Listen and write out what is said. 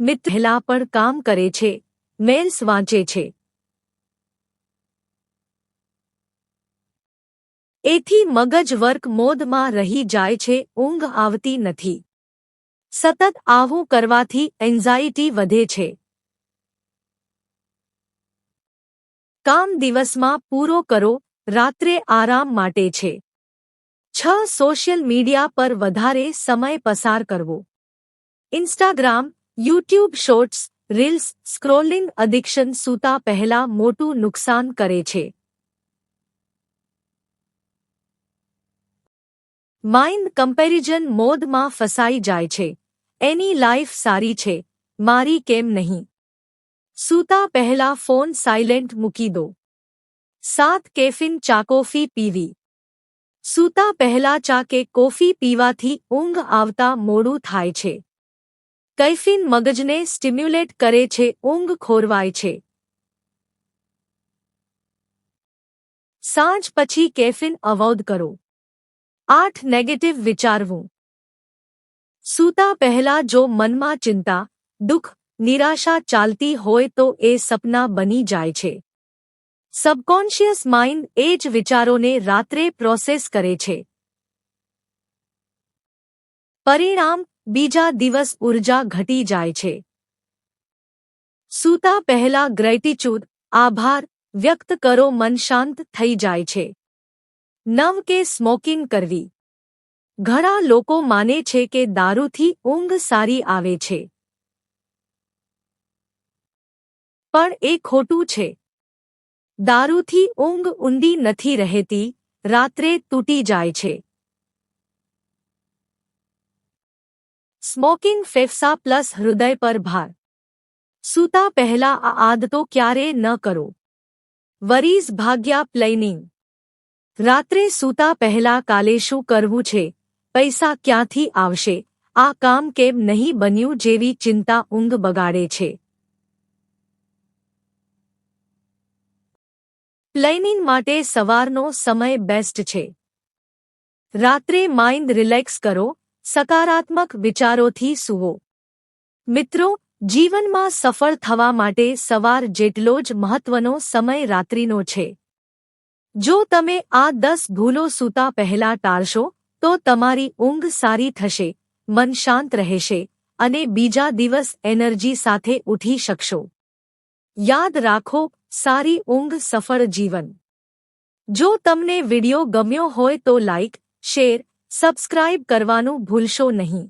પહેલા પણ કામ કરે છે, મેલ્સ વાંચે છે. એથી મગજ વર્ક મોદમાં રહી જાય છે, ઊંઘ આવતી નથી. સતત આવું કરવાથી એન્ઝાઇટી વધે છે. કામ દિવસમાં પૂરો કરો, રાત્રે આરામ માટે છે. છ સોશિયલ મીડિયા પર વધારે સમય પસાર કરવો. Instagram YouTube shorts reels scrolling addiction સૂતા પહેલા મોટું નુકસાન કરે છે માઇન્ડ કમ્પેરિઝન મોડમાં ફસાઈ જાય છે એની લાઈફ સારી છે મારી કેમ નહીં સૂતા પહેલા ફોન સાયલેન્ટ મૂકી દો સાત કેફિન ચા કોફી પીવી સૂતા પહેલા ચા કે કોફી પીવાથી ઊંઘ આવતા મોડું થાય છે કૈફીન મગજને સ્ટિમ્યુલેટ કરે છે ઊંઘ ખોરવાય છે સાંજ પછી કેફીન અવોઇડ કરો આઠ નેગેટિવ વિચારવું સૂતા પહેલા જો મનમાં ચિંતા દુઃખ નિરાશા ચાલતી હોય તો એ સપના બની જાય છે સબકોન્શિયસ માઇન્ડ એ જ વિચારોને રાત્રે પ્રોસેસ કરે છે પરિણામ બીજા દિવસ ઉર્જા ઘટી જાય છે સૂતા પહેલા ગ્રેટિચ્યુડ આભાર વ્યક્ત કરો મન શાંત થઈ જાય છે નવ કે સ્મોકિંગ કરવી ઘણા લોકો માને છે કે દારૂથી ઊંઘ સારી આવે છે પણ એ ખોટું છે દારૂથી ઊંઘ ઊંડી નથી રહેતી રાત્રે તૂટી જાય છે સ્મોકિંગ ફેફસા પ્લસ હૃદય પર ભાર સૂતા પહેલા આ આદતો ક્યારે ન કરો વરીઝ ભાગ્યા પ્લેનિંગ રાત્રે સૂતા પહેલા કાલે શું કરવું છે પૈસા ક્યાંથી આવશે આ કામ કેમ નહીં બન્યું જેવી ચિંતા ઊંઘ બગાડે છે પ્લેનિંગ માટે સવારનો સમય બેસ્ટ છે રાત્રે માઇન્ડ રિલેક્સ કરો સકારાત્મક વિચારોથી સૂવો. મિત્રો, જીવનમાં સફળ થવા માટે સવાર જેટલો જ મહત્વનો સમય રાત્રિનો છે. જો તમે આ દસ ભૂલો સૂતા પહેલા ટાળશો, તો તમારી ઊંઘ સારી થશે, મન શાંત રહેશે અને બીજા દિવસ એનર્જી સાથે ઉઠી શકશો. યાદ રાખો, સારી ઊંઘ સફળ જીવન. જો તમને વિડિયો ગમ્યો હોય તો લાઇક શેર સબસ્ક્રાઇબ કરવાનું ભૂલશો નહીં